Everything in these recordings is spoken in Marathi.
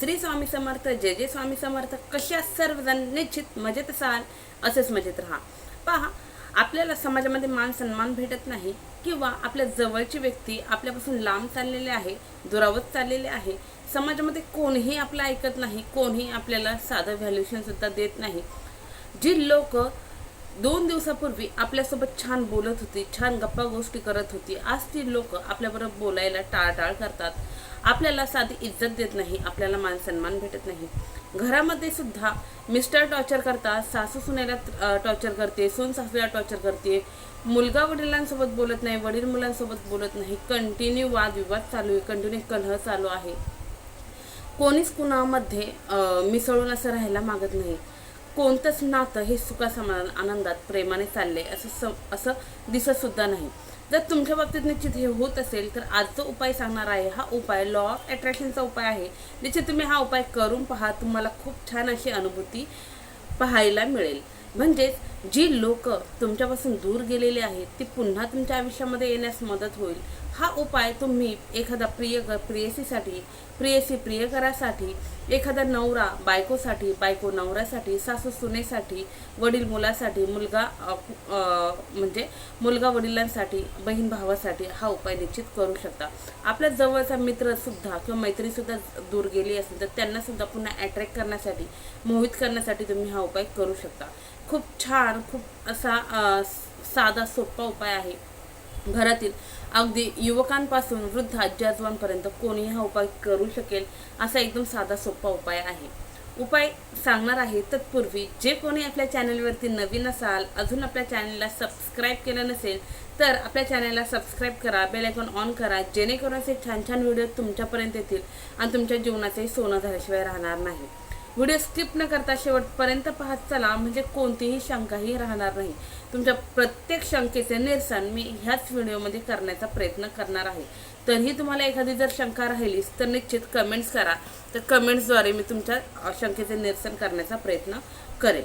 श्री स्वामी समर्थ जय जय स्वामी समर्थ. कशा सर्वजण निश्चित मजेत असाल असेच मजेत राहा. पहा आपल्याला समाजामध्ये मान सन्मान भेटत नाही किंवा आपल्या जवळची व्यक्ती आपल्यापासून लांब चाललेले आहे दुरावत चाललेले आहे समाजामध्ये कोणीही आपलं ऐकत नाही कोणीही आपल्याला साधं व्हॅल्युशनसुद्धा देत नाही. जी लोक दोन दिवसापूर्वी आपल्यासोबत छान बोलत होती छान गप्पा गोष्टी करत होती. आज ती लोक आपल्याबरोबर बोलायला टाळटाळ करतात. आपल्याला साधी इज्जत देत नाही आपल्याला मान सन्मान भेटत नाही. घरामध्ये सुद्धा मिस्टर टॉर्चर करतात सासू सुनेला टॉर्चर करते सून सासूला टॉर्चर करते. मुलगा वडिलांसोबत बोलत नाही वडील मुलांसोबत बोलत नाही. कंटिन्यू वादविवाद चालू आहे कंटिन्यू कलह चालू आहे. कोणीच कुणामध्ये मिसळून असं राहायला मागत नाही. कोणतंच नातं हे सुखासमाधान आनंदात प्रेमाने चालले असं स असं दिसत सुद्धा नाही. जर तुमच्या बाबतीत निश्चित हे होत असेल तर आजचा उपाय सांगणार आहे. हा उपाय लॉ ऑफ अट्रॅक्शनचा उपाय आहे. निश्चित तुम्ही हा उपाय करून पहा तुम्हाला खूप छान अशी अनुभूती पाहायला मिळेल. म्हणजेच जी लोक तुमच्यापासून दूर गेलेली आहेत ती पुन्हा तुमच्या आयुष्यामध्ये येण्यास मदत होईल. हा उपाय तुम्ही एखादा प्रिय प्रियसीसाठी प्रियसी प्रियकरासाठी एखादा नवरा बायकोसाठी बायको नवऱ्यासाठी सासू सुनेसाठी वडील मुलासाठी मुलगा म्हणजे मुलगा वडिलांसाठी बहीण भावासाठी हा उपाय निश्चित करू शकता. आपल्या जवळचा मित्रसुद्धा किंवा मैत्रीसुद्धा दूर गेली असेल तर त्यांनासुद्धा पुन्हा अट्रॅक्ट करण्यासाठी मोहित करण्यासाठी तुम्ही हा उपाय करू शकता. खूप छान खूप असा साधा सोपा उपाय आहे. घरातील अगदी युवकांपासून वृद्ध आजी आजोबांपर्यंत कोणीही हा उपाय करू शकेल असा एकदम साधा सोपा उपाय आहे. उपाय सांगणार आहे तत्पूर्वी जे कोणी आपल्या चॅनलवरती नवीन असाल अजून आपल्या चॅनलला सबस्क्राईब केलं नसेल तर आपल्या चॅनलला सबस्क्राईब करा बेल आयकॉन ऑन करा जेणेकरून असे छान छान व्हिडिओ तुमच्यापर्यंत येतील आणि तुमच्या जीवनाचंही सोनं झाल्याशिवाय राहणार नाही. व्हिडिओ स्किप न करता शेवटपर्यंत पाहत चला म्हणजे कोणतीही शंकाही राहणार नाही. तुमच्या प्रत्येक शंकेचे निरसन मी ह्याच व्हिडिओमध्ये करण्याचा प्रयत्न करणार आहे. तरीही तुम्हाला एखादी जर शंका राहिलीच तर निश्चित कमेंट्स करा. तर कमेंट्सद्वारे मी तुमच्या शंकेचे निरसन करण्याचा प्रयत्न करेन.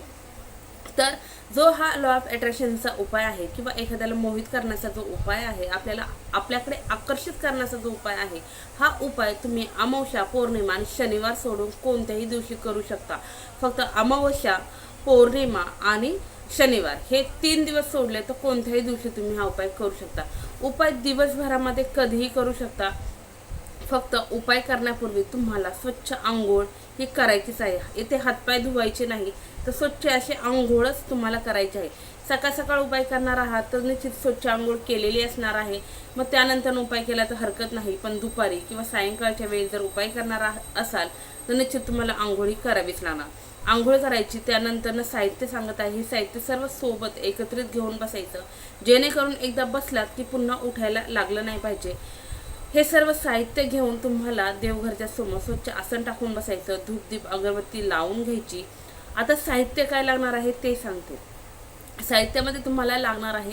तर जो हा लॉ ऑफ अट्रॅक्शनचा उपाय आहे किंवा एखाद्याला मोहित करण्याचा जो उपाय आहे आपल्याला आपल्याकडे आकर्षित करण्याचा जो उपाय आहे हा उपाय तुम्ही अमावस्या पौर्णिमा आणि शनिवार सोडून कोणत्याही दिवशी करू शकता. फक्त अमावस्या पौर्णिमा आणि शनिवार हे तीन दिवस सोडले तर कोणत्याही दिवशी तुम्ही हा उपाय करू शकता. उपाय दिवसभरामध्ये कधीही करू शकता. फक्त उपाय करण्यापूर्वी तुम्हाला स्वच्छ आंघोळ ही करायचीच आहे. इथे हातपाय धुवायचे नाही. तर स्वच्छ अशी आंघोळच तुम्हाला करायची आहे. सकाळ सकाळ उपाय करणार आहात तर निश्चित स्वच्छ आंघोळ केलेली असणार आहे. मग त्यानंतर उपाय केला तर हरकत नाही पण दुपारी किंवा सायंकाळच्या वेळी जर उपाय करणार असाल तर निश्चित तुम्हाला आंघोळी करावीच लागणार. आंघोळ करायची त्यानंतर साहित्य सांगत आहे. हे साहित्य सर्व सोबत एकत्रित घेऊन बसायचं. जेणेकरून एकदा बसलात की पुन्हा उठायला लागलं नाही पाहिजे. हे सर्व साहित्य घेऊन तुम्हाला देवघरच्या समोर स्वच्छ आसन टाकून बसायचं. धूपदीप अगरबत्ती लावून घ्यायची. आता साहित्य काय लागणार आहे ते सांगते. साहित्यामध्ये तुम्हाला लागणार आहे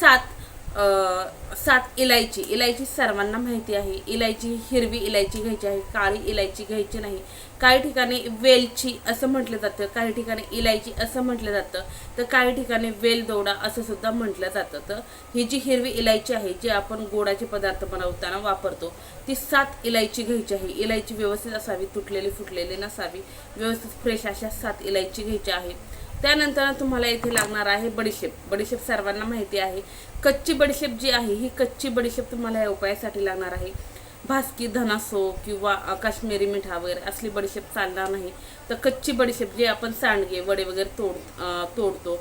सात सात इलायची. इलायची सर्वांना माहिती आहे. इलायची हिरवी इलायची घ्यायची आहे. काळी इलायची घ्यायची नाही. काही ठिकाणी वेलची असं म्हटलं जातं. काही ठिकाणी इलायची असं म्हटलं जातं. तर काही ठिकाणी वेल दोडा असं सुद्धा म्हटलं जातं. तर ही जी हिरवी इलायची आहे जी आपण गोडाचे पदार्थ बनवताना वापरतो ती सात इलायची घ्यायची आहे. इलायची व्यवस्थित असावी तुटलेली फुटलेली नसावी. व्यवस्थित फ्रेश अशा सात इलायची घ्यायची आहे त्यानंतर तुम्हाला इथे लागणार आहे बडीशेप. बडीशेप सर्वांना माहिती आहे. कच्ची बडीशेप जी आहे ही कच्ची बडीशेप तुम्हाला या उपायासाठी लागणार आहे. भास्की धनासो किंवा काश्मीरी मिठा वगैरे असली बडीशेप चालणार नाही. तर कच्ची बडीशेप जी आपण सांडगे वडे वगैरे तोड तोडतो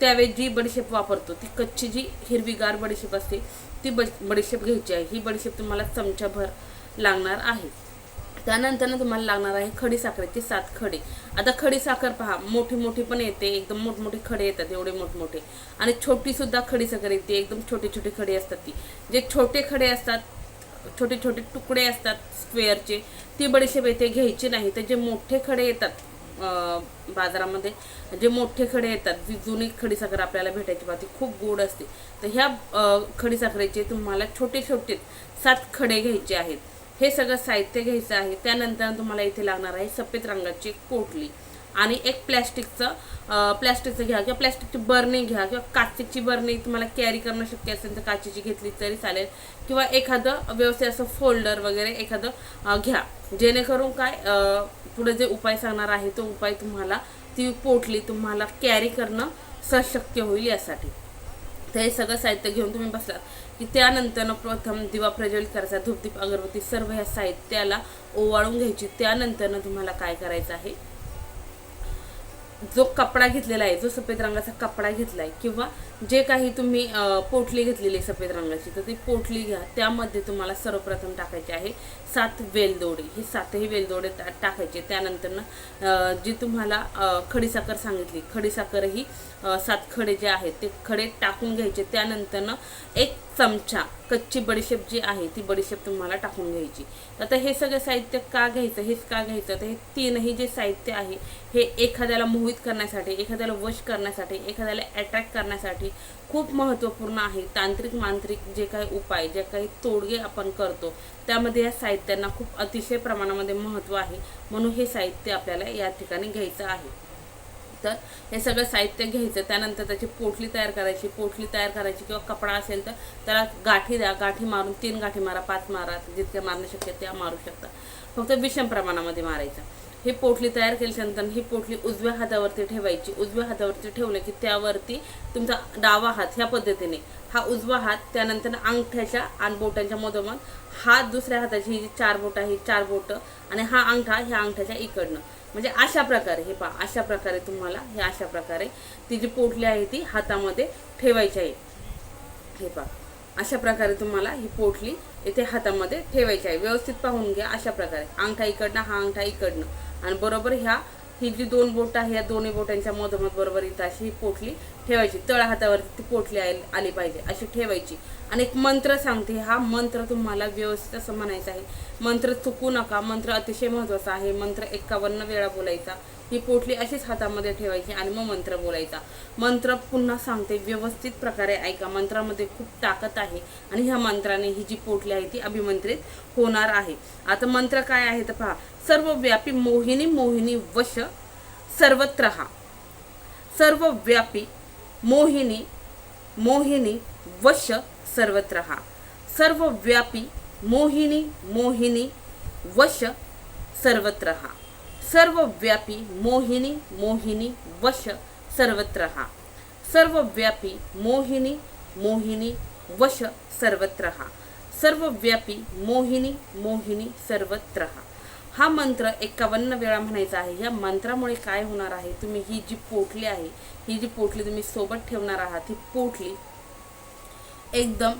त्यावेळी जी बडीशेप वापरतो ती कच्ची जी हिरवीगार बडीशेप असते ती बड बडीशेप घ्यायची आहे. ही बडीशेप तुम्हाला चमच्याभर लागणार आहे. त्यानंतर तुम्हाला लागणार आहे खडी साखरेचे सात खडे. आता खडी साखर पहा मोठी मोठी पण येते एकदम मोठमोठे खडे येतात एवढे मोठमोठे. आणि छोटी सुद्धा खडी साखर येते एकदम छोटे छोटे खडे असतात ती. जे छोटे खडे असतात छोटे छोटे तुकडे असतात स्क्वेअरचे ती बडीशेप येते घ्यायची नाही. तर जे मोठे खडे येतात बाजारामध्ये जे मोठे खडे येतात जी जुनी खडीसाखर आपल्याला भेटायची पाहते खूप गोड असते. तर ह्या खडीसाखरेचे तुम्हाला छोटे छोटे सात खडे घ्यायचे आहेत. हे सगळं साहित्य घ्यायचं आहे. त्यानंतर तुम्हाला इथे लागणार आहे सफेद रंगाची कोटली आणि एक प्लॅस्टिकचं प्लॅस्टिकचं घ्या किंवा प्लॅस्टिकची बरणी घ्या किंवा काचेची बरणी तुम्हाला कॅरी करणं शक्य असेल तर काचेची घेतली तरी चालेल. किंवा एखादं व्यवस्थित असं फोल्डर वगैरे एखादं घ्या. जेणेकरून काय पुढे जे उपाय सांगणार आहे तो उपाय तुम्हाला ती पोटली तुम्हाला कॅरी करणं सशक्य होईल यासाठी. तर हे सगळं साहित्य घेऊन तुम्ही बसलात. की त्यानंतर प्रथम दिवा प्रज्वलित करायचा धूपदीप अगरबत्ती सर्व ह्या साहित्याला ओवाळून घ्यायची. त्यानंतर तुम्हाला काय करायचं आहे? जो कपडा घेतलेला आहे जो सफेद रंगाचा कपडा घेतला आहे किंवा जे काही तुम्ही पोटली घेतलेली आहे सफेद रंगाची तर ती पोटली घ्या. त्यामध्ये तुम्हाला सर्वप्रथम टाकायचे आहे सात वेलदोडे. हे सातही वेलदोडे टा- टाकायचे. त्यानंतर जी तुम्हाला खडीसाखर सांगितली खडीसाखरही सात खडे जे आहेत ते खडे टाकून घ्यायचे. त्यानंतर एक चमचा कच्ची बडीशेप जी आहे ती बडीशेप तुम्हाला टाकून घ्यायची. आता हे सगळं साहित्य का घ्यायचं हेच का घ्यायचं? तर हे तीनही जे साहित्य आहे हे एखाद्याला मोहित करण्यासाठी एखाद्याला वश करण्यासाठी एखाद्याला अट्रॅक्ट करण्यासाठी खूप महत्त्वपूर्ण आहे. तांत्रिक मांत्रिक जे काही उपाय जे काही तोडगे आपण करतो त्यामध्ये या साहित्यांना खूप अतिशय प्रमाणामध्ये महत्त्व आहे. म्हणून हे साहित्य आपल्याला या ठिकाणी घ्यायचं आहे. तर हे सगळं साहित्य घ्यायचं त्यानंतर त्याची पोटली तयार करायची पोटली तयार करायची किंवा कपडा असेल तर त्याला गाठी द्या गाठी मारून तीन गाठी मारा पाच मारा जितक्या मारणं शक्य त्या मारू शकता. फक्त विषम प्रमाणामध्ये मारायचं. ही पोटली तयार केल्यानंतर ही पोटली उजव्या हातावरती ठेवायची. उजव्या हातावरती ठेवलं की त्यावरती तुमचा डावा हात ह्या पद्धतीने. हा उजवा हात त्यानंतर अंगठ्याच्या आणि बोटांच्या मधोमध. हात दुसऱ्या हाताची ही जी चार बोट आहे चार बोटं आणि हा अंगठा ह्या अंगठ्याच्या इकडनं. म्हणजे अशा प्रकारे हे पहा अशा प्रकारे तुम्हाला हे अशा प्रकारे ती जी पोटली आहे ती हातामध्ये ठेवायची आहे. हे पहा अशा प्रकारे तुम्हाला ही पोटली इथे हातामध्ये ठेवायची आहे. व्यवस्थित पाहून घ्या अशा प्रकारे. अंगठा इकडनं हा अंगठा इकडनं. आणि बरोबर ह्या ही जी दोन बोट आहे या दोन्ही बोटांच्या मधोमध बरोबर इथं अशी ही पोटली ठेवायची. तळ हातावरती ती पोटली आली आली पाहिजे अशी ठेवायची. आणि एक मंत्र सांगते हा मंत्र तुम्हाला व्यवस्थित असं म्हणायचं आहे. मंत्र चुकू नका मंत्र अतिशय महत्त्वाचा आहे. मंत्र एक्कावन्न वेळा बोलायचा. ही पोटली अशीच हातामध्ये ठेवायची आणि मग मंत्र बोलायचा. मंत्र पुन्हा सांगते व्यवस्थित प्रकारे ऐका. मंत्रामध्ये खूप ताकद आहे आणि ह्या मंत्राने ही जी पोटली आहे ती अभिमंत्रित होणार आहे. आता मंत्र काय आहे तर पहा सर्वव्यापी मोहिनी मोहिनी वश सर्वत्र। हा सर्वव्यापी मोहिनी मोहिनी वश सर्वत्र। हा सर्वव्यापी मोहिनी मोहिनी वश सर्वत्र। हा सर्वव्यापी मोहिनी मोहिनी वश सर्वत्र। हा सर्वव्यापी मोहिनी मोहिनी वश सर्वत्र। हा सर्वव्यापी मोहिनी मोहिनी सर्वत्र। हा हा मंत्र एकावन्न वेळा म्हणायचा आहे. या मंत्रामुळे काय होणार आहे? तुम्ही ही जी पोटली आहे ही जी पोटली तुम्ही सोबत ठेवणार आहात ही पोटली एकदम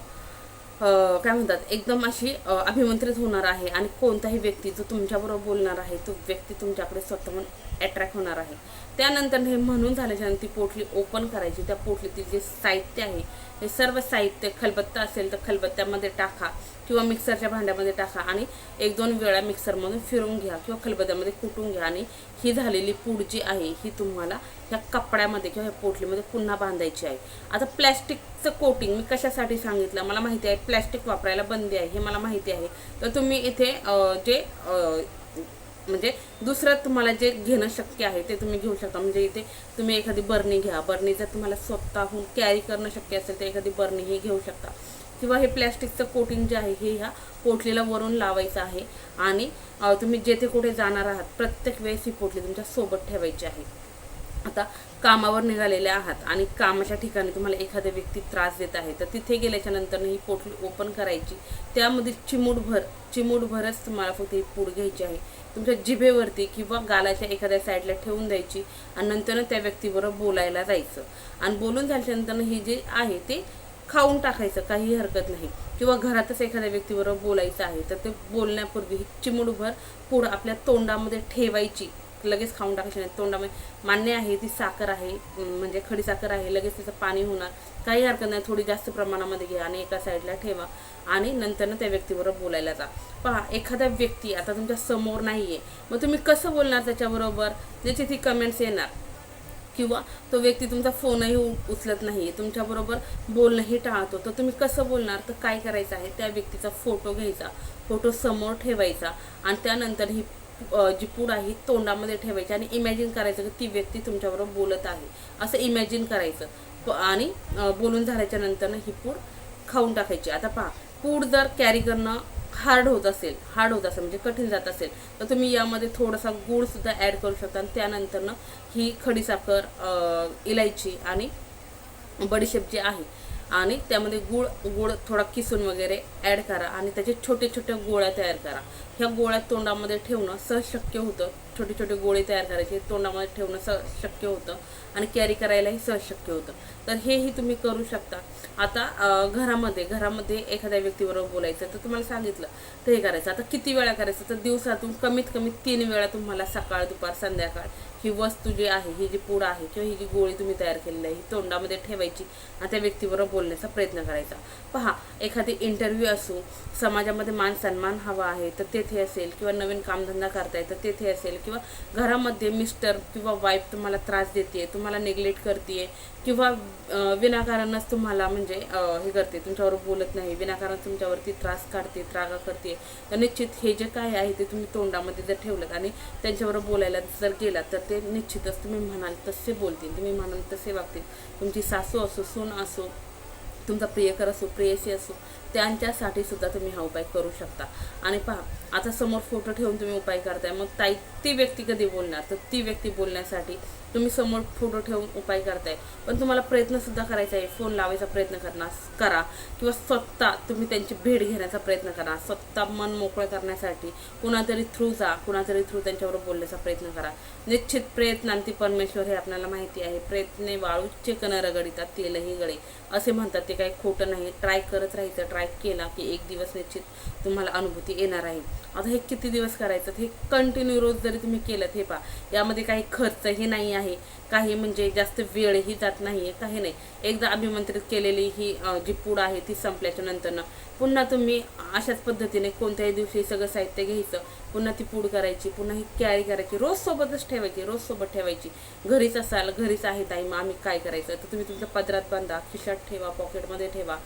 काय म्हणतात? एकदम अशी अभिमंत्रित होणार आहे. आणि कोणताही व्यक्ती जो तुमच्याबरोबर बोलणार आहे तो व्यक्ती तुमच्याकडे स्वतःहून अट्रॅक्ट होणार आहे. त्यानंतर हे म्हणून झाल्याच्यानंतर ती पोटली ओपन करायची. त्या पोटलीतील जे साहित्य आहे हे सर्व साहित्य खलबत्ता असेल तर खलबत्त्यामध्ये टाका किंवा मिक्सरच्या भांड्यामध्ये टाका आणि एक दोन वेळा मिक्सरमधून फिरून घ्या किंवा खलबत्त्यामध्ये कुटून घ्या. आणि ही झालेली पूड जी आहे ही तुम्हाला ह्या कपड्यामध्ये किंवा ह्या पोटलीमध्ये पुन्हा बांधायची आहे. आता प्लॅस्टिकचं कोटिंग मी कशासाठी सांगितलं? मला माहिती आहे प्लॅस्टिक वापरायला बंदी आहे हे मला माहिती आहे. तर तुम्ही इथे जे म्हणजे दुसरं तुम्हाला जे घेणं शक्य आहे ते तुम्ही घेऊ शकता. म्हणजे इथे तुम्ही एखादी बर्नी घ्या. बर्नी जर तुम्हाला स्वतःहून कॅरी करणं शक्य असेल तर एखादी बर्नी ही घेऊ शकता. किंवा हे प्लॅस्टिकचं कोटिंग जे आहे हे ह्या पोटलीला वरून लावायचं आहे. आणि तुम्ही जेथे कुठे जाणार आहात प्रत्येक वेळेस ही पोटली तुमच्यासोबत ठेवायची आहे. आता कामावर निघालेले आहात आणि कामाच्या ठिकाणी तुम्हाला एखादा व्यक्ती त्रास देत आहे तर तिथे गेल्याच्यानंतर ही पोटली ओपन करायची. त्यामध्ये चिमूटभर चिमूटभरच तुम्हाला फक्त ही पूड घ्यायची आहे. तुमच्या जिभेवरती किंवा गालाच्या एखाद्या साईडला ठेवून द्यायची आणि नंतर त्या व्यक्तीबरोबर बोलायला जायचं. आणि बोलून झाल्याच्यानंतर हे जे आहे ते खाऊन टाकायचं काही हरकत नाही. किंवा घरातच एखाद्या व्यक्तीबरोबर बोलायचं आहे तर ते बोलण्यापूर्वी ही पूड आपल्या तोंडामध्ये ठेवायची. लगेच खाऊन टाकायची नाही तोंडामध्ये मान्य आहे ती साखर आहे म्हणजे खडी साखर आहे लगेच त्याचं पाणी होणार. काही हरकत नाही थोडी जास्त प्रमाणामध्ये घ्या आणि एका साईडला ठेवा आणि नंतर त्या व्यक्तीबरोबर बोलायला जा. पहा एखादा व्यक्ती आता तुमच्यासमोर नाही आहे मग तुम्ही कसं बोलणार त्याच्याबरोबर? त्याची ती कमेंट्स येणार. किंवा तो व्यक्ती तुमचा फोनही उ- उचलत नाही आहे तुमच्याबरोबर बोलणंही टाळतो. तर तुम्ही कसं बोलणार? तर काय करायचं आहे? त्या व्यक्तीचा फोटो घ्यायचा फोटो समोर ठेवायचा आणि त्यानंतर ही जी पूड आहे तोंडामध्ये ठेवायची आणि इमॅजिन करायचं की ती व्यक्ती तुमच्याबरोबर बोलत आहे. असं इमॅजिन करायचं. आणि बोलून झाल्याच्या नंतरनं ही पूड खाऊन टाकायची. आता पहा पूड जर कॅरी करणं हार्ड होत असेल हार्ड होत असेल म्हणजे कठीण जात असेल तर तुम्ही यामध्ये थोडासा गूळसुद्धा ॲड करू शकता आणि त्यानंतरनं ही खडीसाखर इलायची आणि बडीशेप जी आहे आणि त्यामध्ये गुळ गुळ थोडा किसून वगैरे ॲड करा आणि त्याचे छोटे छोटे गोळ्या तयार करा. ह्या गोळ्या तोंडामध्ये ठेवणं सहज शक्य होतं. छोटे छोटे गोळे तयार करायचे तोंडामध्ये ठेवणं सहज शक्य होतं आणि कॅरी करायलाही सहज शक्य होतं. तर हेही तुम्ही करू शकता. आता घरामध्ये घरामध्ये एखाद्या व्यक्तीबरोबर बोलायचं तर तुम्हाला सांगितलं तर हे करायचं. आता किती वेळा करायचं? तर दिवसातून कमीत कमी तीन वेळा तुम्हाला सकाळ दुपार संध्याकाळ ही वस्तू जी आहे ही जी पूड आहे किंवा ही जी गोळी तुम्ही तयार केलेली आहे ही तोंडामध्ये ठेवायची आणि त्या व्यक्तीबरोबर बोलण्याचा प्रयत्न करायचा. पहा एखादी इंटरव्ह्यू असो समाजामध्ये मान सन्मान हवा आहे तर ते तेथे असेल किंवा नवीन कामधंदा करताय तर तेथे असेल किंवा घरामध्ये मिस्टर किंवा वाईफ तुम्हाला त्रास देते तुम्हाला नेग्लेक्ट करते किंवा विनाकारणच तुम्हाला म्हणजे हे करते तुमच्यावर बोलत नाही विनाकारण तुमच्यावरती त्रास काढते त्रागा करते तर निश्चित हे जे काय आहे ते तुम्ही तोंडामध्ये जर ठेवलं आणि त्यांच्यावर बोलायला जर गेलात तर ते निश्चितच तुम्ही म्हणाल तसे बोलतील तुम्ही म्हणाल तसे वागतील. तुमची सासू असो सून असो तुमचा प्रियकर असो प्रेयसी असो त्यांच्यासाठी सुद्धा तुम्ही हा उपाय करू शकता. आणि पहा आता समोर फोटो ठेवून तुम्ही उपाय करताय. मग ताई ती व्यक्ती कधी बोलणार? तर ती व्यक्ती बोलण्यासाठी तुम्ही समोर फोटो ठेवून उपाय करताय. पण तुम्हाला प्रयत्नसुद्धा करायचा आहे. फोन लावायचा प्रयत्न करणार करा. किंवा स्वतः तुम्ही त्यांची भेट घेण्याचा प्रयत्न करा. स्वतः मन मोकळं करण्यासाठी कुणातरी थ्रू जा कुणातरी थ्रू त्यांच्याबरोबर बोलण्याचा प्रयत्न करा. निश्चित प्रयत्नांती परमेश्वर हे आपल्याला माहिती आहे. प्रयत्ने वाळूचे कण रगडितात तेलही गळे. असे म्हणतात ते काही खोटं नाही. ट्राय करत राहायचं. ट्राय केला की एक दिवस निश्चित तुम्हाला अनुभूती येणार आहे. आता हे किती दिवस करायचं? हे कंटिन्यू रोज जरी तुम्ही केलं हे पहा. यामध्ये काही खर्चही नाही आहे. काही म्हणजे जास्त वेळही जात नाही आहे काही नाही. एकदा अभिमंत्रित केलेली ही जी पूड आहे ती संपल्याच्या नंतरनं पुन्हा तुम्ही अशाच पद्धतीने कोणत्याही दिवशी सगळं साहित्य घ्यायचं पुन्हा ती पूड करायची पुन्हा ही कॅरी करायची रोज सोबतच ठेवायची रोज सोबत ठेवायची. घरीच असाल घरीच आहे ताई मग आम्ही काय करायचं? तर तुम्ही तुमच्या पदरात बांधा खिशात ठेवा पॉकेटमध्ये ठेवा.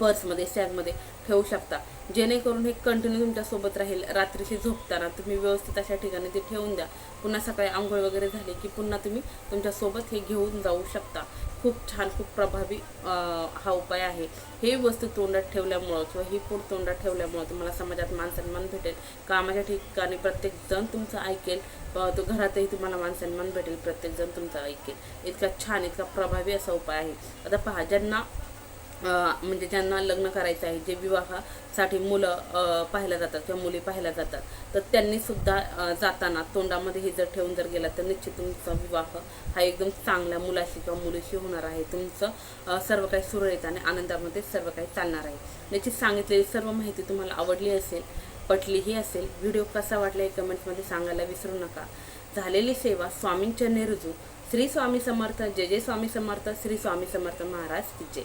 पर्समध्ये सॅगमध्ये ठेवू शकता. जेणेकरून हे कंटिन्यू तुमच्यासोबत राहील. रात्रीशी झोपताना तुम्ही व्यवस्थित अशा ठिकाणी ते ठेवून द्या. पुन्हा सकाळी आंघोळ वगैरे झाली की पुन्हा तुम्ही तुमच्यासोबत हे घेऊन जाऊ शकता. खूप छान खूप प्रभावी हा उपाय आहे. हे वस्तू तोंडात ठेवल्यामुळं किंवा ही पूड तोंडात ठेवल्यामुळं तुम्हाला समाजात मानसन्मान भेटेल. कामाच्या ठिकाणी प्रत्येकजण तुमचं ऐकेल. तो घरातही तुम्हाला मानसन्मान भेटेल. प्रत्येकजण तुमचं ऐकेल. इतका छान इतका प्रभावी असा उपाय आहे. आता पहा ज्यांना म्हणजे ज्यांना लग्न करायचं आहे जे विवाहासाठी मुलं पाहिल्या जातात किंवा मुली पाहिल्या जातात तर त्यांनीसुद्धा जाताना तोंडामध्ये हे जर ठेवून जर गेला तर निश्चित तुमचा विवाह हा एकदम चांगल्या मुलाशी किंवा मुलीशी होणार आहे. तुमचं सर्व काही सुरळीत आणि आनंदामध्ये सर्व काही चालणार आहे. याची सांगितलेली सर्व माहिती तुम्हाला आवडली असेल पटलीही असेल व्हिडिओ कसा वाटला हे कमेंट्समध्ये सांगायला विसरू नका. झालेली सेवा स्वामींच्या नेरुजू श्री स्वामी समर्थ जय जय स्वामी समर्थ श्री स्वामी समर्थ महाराज की जय.